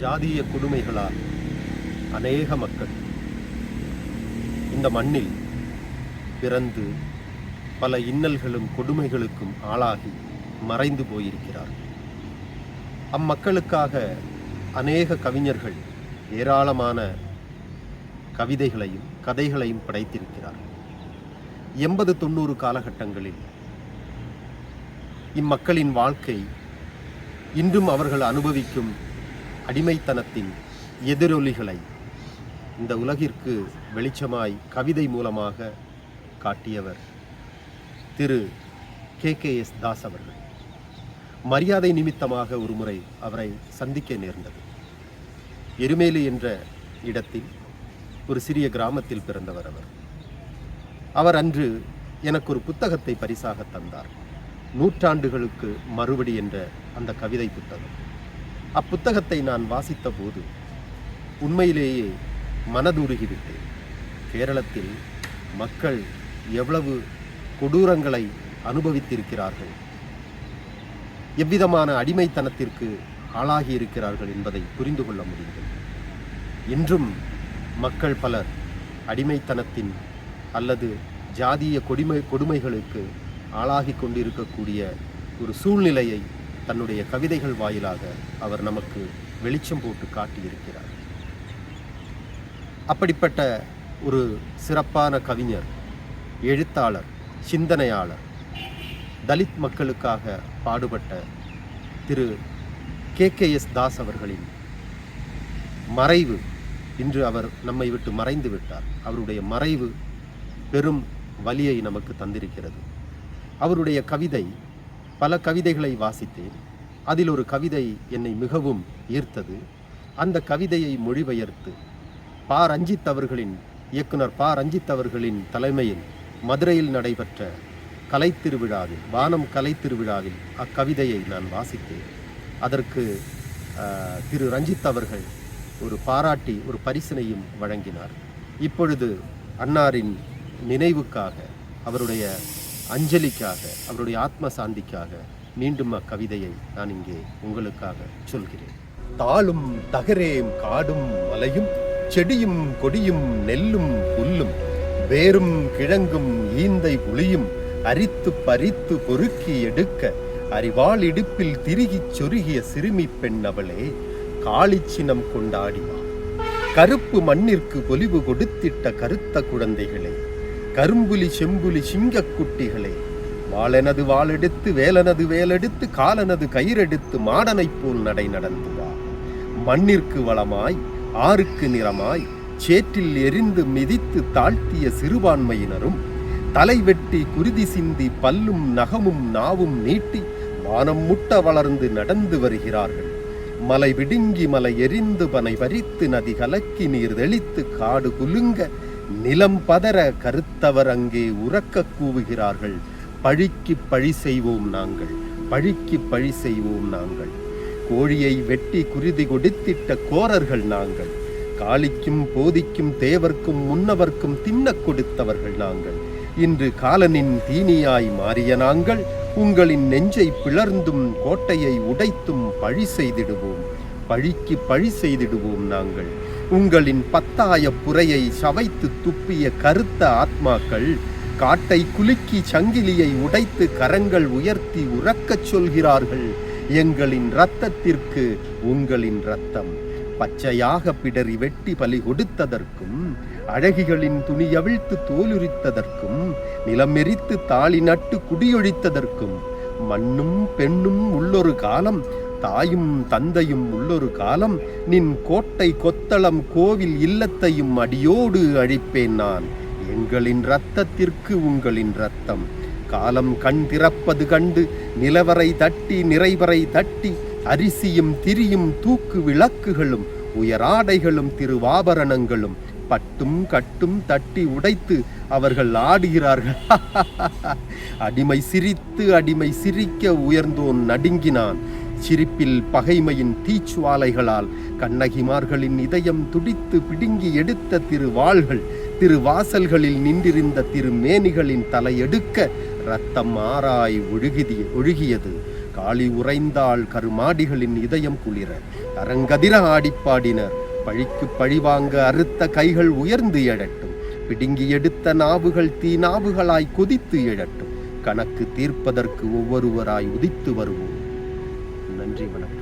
ஜாதிய கொடுமைகளால் அநேக மக்கள் இந்த மண்ணில் பிறந்து பல இன்னல்களும் கொடுமைகளுக்கும் ஆளாகி மறைந்து போயிருக்கிறார்கள். அம்மக்களுக்காக அநேக கவிஞர்கள் ஏராளமான கவிதைகளையும் கதைகளையும் படைத்திருக்கிறார்கள். எண்பது தொண்ணூறு காலகட்டங்களில் இம்மக்களின் வாழ்க்கை இன்றும் அவர்கள் அனுபவிக்கும் அடிமைத்தனத்தின் எதிரொலிகளை இந்த உலகிற்கு வெளிச்சமாய் கவிதை மூலமாக காட்டியவர் திரு கே கே எஸ் தாஸ் அவர்கள். மரியாதை நிமித்தமாக ஒருமுறை அவரை சந்திக்க நேர்ந்தது. எருமேலி என்ற இடத்தில் ஒரு சிறிய கிராமத்தில் பிறந்தவர் அவர். அவர் அன்று எனக்கு ஒரு புத்தகத்தை பரிசாக தந்தார். நூற்றாண்டுகளுக்கு மறுபடி என்ற அந்த கவிதை புத்தகம். அப்புத்தகத்தை நான் வாசித்த போது உண்மையிலேயே மனதுருகிவிட்டேன். கேரளத்தில் மக்கள் எவ்வளவு கொடூரங்களை அனுபவித்திருக்கிறார்கள். எவ்விதமான அடிமைத்தனத்திற்கு ஆளாகி இருக்கிறார்கள் என்பதை புரிந்து கொள்ள முடிந்தது. இன்றும் மக்கள் பலர் அடிமைத்தனத்தின் அல்லது ஜாதிய கொடுமை கொடுமைகளுக்கு ஆளாகி கொண்டிருக்கக்கூடிய ஒரு சூழ்நிலையை தன்னுடைய கவிதைகள் வாயிலாக அவர் நமக்கு வெளிச்சம் போட்டு காட்டியிருக்கிறார். அப்படிப்பட்ட ஒரு சிறப்பான கவிஞர் எழுத்தாளர் சிந்தனையாளர் தலித் மக்களுக்காக பாடுபட்ட திரு கே. கே. எஸ். தாஸ் அவர்களின் மறைவு இன்று அவர் நம்மை விட்டு மறைந்து விட்டார். அவருடைய மறைவு பெரும் வலியை நமக்கு தந்திருக்கிறது. அவருடைய கவிதை பல கவிதைகளை வாசித்தேன். அதில் ஒரு கவிதை என்னை மிகவும் ஈர்த்தது. அந்த கவிதையை மொழிபெயர்த்து பா. ரஞ்சித் அவர்களின் இயக்குனர் பா. ரஞ்சித் அவர்களின் தலைமையில் மதுரையில் நடைபெற்ற கலைத்திருவிழாவில் வானம் கலைத்திருவிழாவில் அக்கவிதையை நான் வாசித்தேன். அதற்கு திரு. ரஞ்சித் அவர்கள் ஒரு பாராட்டி ஒரு பரிசினையும் வழங்கினார். இப்பொழுது அன்னாரின் நினைவுக்காக அவருடைய அஞ்சலிக்காக அவருடைய ஆத்ம சாந்திக்காக மீண்டும் அக்கவிதையை நான் இங்கே உங்களுக்காக சொல்கிறேன். தாளும் தகரேம் காடும் மலையும் செடியும் கொடியும் நெல்லும் புல்லும் வேரும் கிழங்கும் ஈந்தை புளியும் அரித்து பறித்து பொறுக்கி எடுக்க அறிவாள் இடுப்பில் திருகிச் சொருகிய சிறுமி பெண் அவளே காளிச்சினம் கொண்டாடினாள் கருப்பு மண்ணிற்கு பொலிவு கொடுத்திட்ட கருத்த குழந்தைகளே கரும்புலி செம்புலி சிங்கக் குட்டிகளே வாளெனது வாளெடுத்து வேலனது வேலெடுத்து காலனது கயிறெடுத்து மாடனைப் போல் நடை நடந்து வா. மண்ணிற்கு வளமாய் ஆறுக்கு நிறமாய் சேற்றில் எரிந்து மிதித்து தாழ்த்திய சிறுபான்மையினரும் தலை வெட்டி குருதி சிந்தி பல்லும் நகமும் நாவும் நீட்டி வானம் முட்ட வளர்ந்து நடந்து வருகிறார்கள். மலை விடுங்கி மலை எரிந்து பனை பறித்து நதி கலக்கி நீர் தெளித்து காடு குலுங்க நிலம் பதற கருத்தவர் அங்கே உறக்க கூவுகிறார்கள். பழிக்கு பழி செய்வோம் நாங்கள். பழிக்கு பழி செய்வோம் நாங்கள். கோழியை வெட்டி குருதி கொடுத்திட்ட கோரர்கள் நாங்கள். காளிக்கும் போதிக்கும் தேவர்க்கும் முன்னவர்க்கும் தின்னக் கொடுத்தவர்கள் நாங்கள். இன்று காலனின் தீனியாய் மாறிய நாங்கள். உங்களின் நெஞ்சை பிளர்ந்தும் கோட்டையை உடைத்தும் பழி செய்திடுவோம். பழிக்கு பழி செய்திடுவோம் நாங்கள். உங்களின் பத்தாய புறையை சவைத்து துப்பிய கருத்த ஆத்மாக்கள் காட்டை குலுக்கி சங்கிலியை உடைத்து கரங்கள் உயர்த்தி உறக்கச் சொல்கிறார்கள். எங்களின் இரத்தத்திற்கு உங்களின் இரத்தம். பச்சையாக பிடரி வெட்டி பலி கொடுத்ததற்கும் அழகிகளின் துணியவிழ்த்து தோலுரித்ததற்கும் நிலமெரித்து தாளி நட்டு குடியொழித்ததற்கும் மண்ணும் பெண்ணும் உள்ளொரு காலம் தாயும் தந்தையும் உள்ளொரு காலம் நின் கோட்டை கொத்தளம் கோவில் இல்லத்தையும் அடியோடு அழிப்பேன் நான். எங்களின் இரத்தத்திற்கு உங்களின் இரத்தம். காலம் கண் திறப்பது கண்டு நிலவரை தட்டி நிறைவரை தட்டி அரிசியும் திரியும் தூக்கு விளக்குகளும் உயராடைகளும் திருவாபரணங்களும் பட்டும் கட்டும் தட்டி உடைத்து அவர்கள் ஆடுகிறார்கள். அடிமை சிரித்து அடிமை சிரிக்க உயர்ந்தோன் நடுங்கினான். சிரிப்பில் பகைமையின் தீச்சுவாலைகளால் கண்ணகிமார்களின் இதயம் துடித்து பிடுங்கி எடுத்த திருவாள்கள் திருவாசல்களில் நின்றிருந்த திருமேனிகளின் தலையெடுக்க ரத்தம் ஆராய் ஒழுகிய ஒழுகியது. காளி உறைந்தாள் கருமாடிகளின் இதயம் குளிர. அரங்கதிர ஆடிப்பாடினர். பழிக்கு பழிவாங்க அறுத்த கைகள் உயர்ந்து எழட்டும். பிடுங்கி எடுத்த நாவுகள் தீ நாவுகளாய் கொதித்து எழட்டும். கணக்கு தீர்ப்பதற்கு ஒவ்வொருவராய் உதித்து வருவோம். நன்றி வணக்கம்.